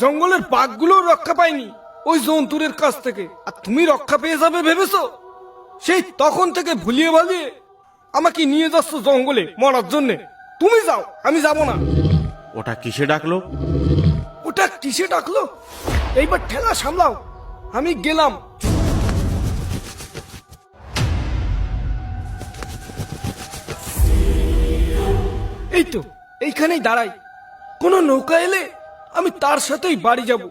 জঙ্গলের বাঘগুলো রক্ষা পায়নি ওই জন্তুরের কাছ থেকে। আর তুমি রক্ষা পেয়ে যাবে ভেবেছো? সেই তখন থেকে ভুলিয়ে ভালিয়ে আমাকে নিয়ে যাচ্ছ জঙ্গলে মরার জন্যে। তুমি যাও আমি যাব না। ওটা কিসে ডাকলো? ওটা কিসে ডাকলো? এইবার ঠেলা সামলাও আমি গেলাম। এই তো এইখানেই দাঁড়াই। কোনো নৌকা এলে আমি তার সাথেই বাড়ি যাব।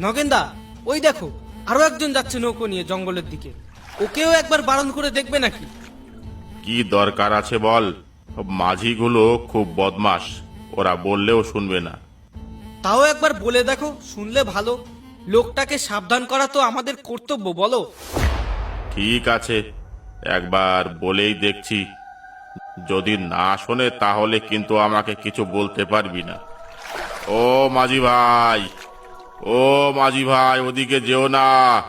নগেন্দা ওই দেখো আরও একজন যাচ্ছে নৌকো নিয়ে জঙ্গলের দিকে। ওকেও একবার বারণ করে দেখবে নাকি? কি দরকার আছে বল? মাঝিগুলো খুব বদমাস ওরা বললেও শুনবে না। তাও একবার বলে দেখো শুনলে ভালো। লোকটাকে সাবধান করা তো আমাদের কর্তব্য বলো। ঠিক আছে একবার বলেই দেখছি। যদি না শোনে তাহলে কিন্তু আমাকে কিছু বলতে পারবি না। ও মাঝি ভাই ও মাঝি ভাই ওদিকে যেও না।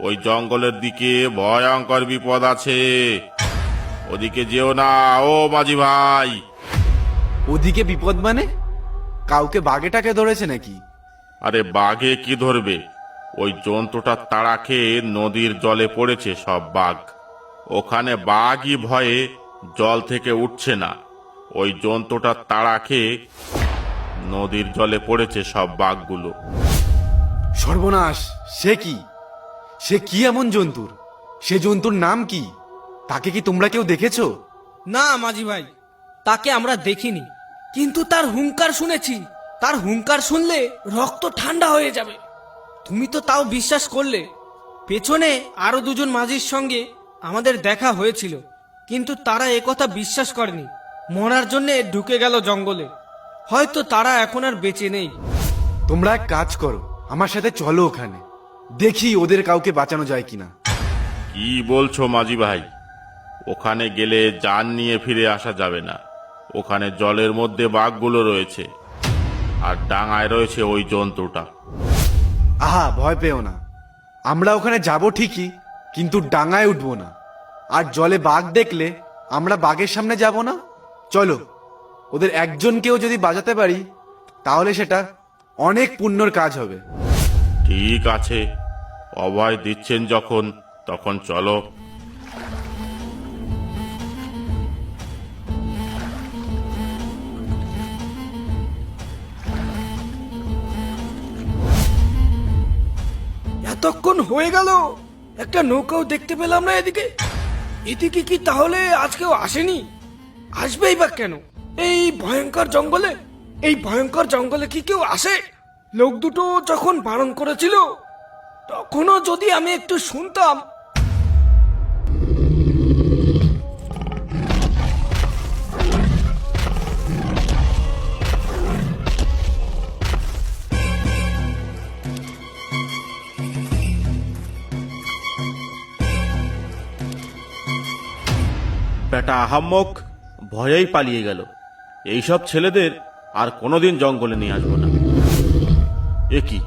ওই জঙ্গলের দিকে ভয়ঙ্কর বিপদ আছে। ওদিকে যেও না ও মাঝি ভাই। ওদিকে বিপদ মানে? কাউকে বাঘেটাকে ধরেছে নাকি? আরে বাঘে কি ধরবে? ওই জন্তুটা তাড়া খেয়ে নদীর জলে পড়েছে সব বাঘ। ওখানে বাঘই ভয়ে জল থেকে উঠছে না। ওই জন্তুটা তাড়া খেয়ে নদীর জলে পড়েছে সব বাঘগুলো। সর্বনাশ সে কি? সে কি এমন জন্তুর? সে জন্তুর নাম কি? তাকে কি তোমরা কেউ দেখেছ? না মাঝি ভাই তাকে আমরা দেখিনি। কিন্তু তার হুঙ্কার শুনেছি। তার হুঙ্কার শুনলে রক্ত ঠান্ডা হয়ে যাবে। তুমি তো তাও বিশ্বাস করলে। পেছনে আরও দুজন মাঝির সঙ্গে আমাদের দেখা হয়েছিল কিন্তু তারা একথা বিশ্বাস করেনি। মরার জন্যে ঢুকে গেল জঙ্গলে। হয়তো তারা এখন আর বেঁচে নেই। তোমরা এক কাজ করো আমার সাথে চলো ওখানে। দেখি ওদের কাউকে বাঁচানো যায় কিনা। কি বলছো মাঝি ভাই? ওখানে গেলে যান নিয়ে ফিরে আসা যাবে না। ওখানে জলের মধ্যে বাঘগুলো রয়েছে আর ডাঙায় রয়েছে ওই জন্তুটা। আহা, ভয় পেও না। আমরা ওখানে যাব ঠিকই, কিন্তু ডাঙায় উঠবো না। আর জলে বাঘ দেখলে আমরা বাঘের সামনে যাব না? চলো, ওদের একজনকেও যদি বাজাতে পারি, তাহলে সেটা অনেক পুণ্যর কাজ হবে। ঠিক আছে, অভয় দিচ্ছেন যখন, তখন চলো। এতক্ষণ হয়ে গেল। একটা নৌকাও দেখতে পেলাম না এদিকে। এদিকে কি তাহলে আজকেও আসেনি? আসবেই বা কেন? এই ভয়ঙ্কর জঙ্গলে? এই ভয়ঙ্কর জঙ্গলে কি কেউ আসে? লোক দুটো যখন বারণ করেছিল, তখনও যদি আমি একটু শুনতাম বেটা আহাম্মক ভয়েই পালিয়ে গেল। এইসব ছেলেদের আর কোনোদিন জঙ্গলে নিয়ে আসব না। এ কি?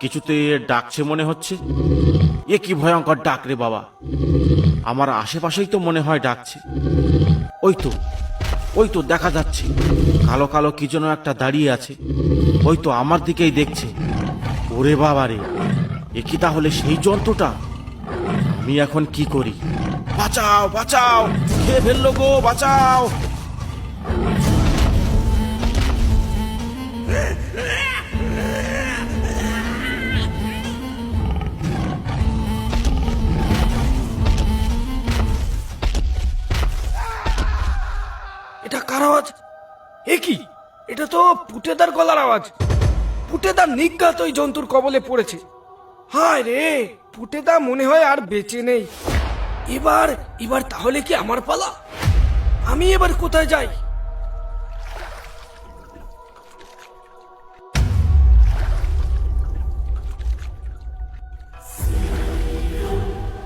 কিছুতে ডাকছে মনে হচ্ছে? এ কি ভয়ঙ্কর ডাক রে বাবা? আমার আশেপাশেই তো মনে হয় ডাকছে। ওই তো ওই তো দেখা যাচ্ছে। কালো কালো কি যেন একটা দাঁড়িয়ে আছে। ওই তো আমার দিকেই দেখছে। ওরে বাবা রে এ কি তাহলে সেই যন্ত্রটা আমি এখন কি করি? বাঁচাও বাঁচাও। খেয়ে ফেলল গো, বাঁচাও। এটা কার আওয়াজ? এ কি? এটা তো পুটেদার গলার আওয়াজ। পুটেদার নিজ্ঞাত ওই জন্তুর কবলে পড়েছে। হায় রে, পুটেদা মনে হয় আর বেঁচে নেই। এবার এবার তাহলে কি আমার পালা? আমি এবার কোথায় যাই?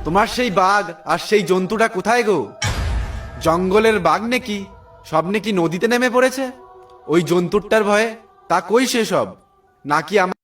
তোমার সেই বাঘ আর সেই জন্তুটা কোথায় গো? জঙ্গলের বাঘ নাকি? সব নাকি নদীতে নেমে পড়েছে? ওই জন্তুরটার ভয়ে তা কই সে সব? নাকি আমার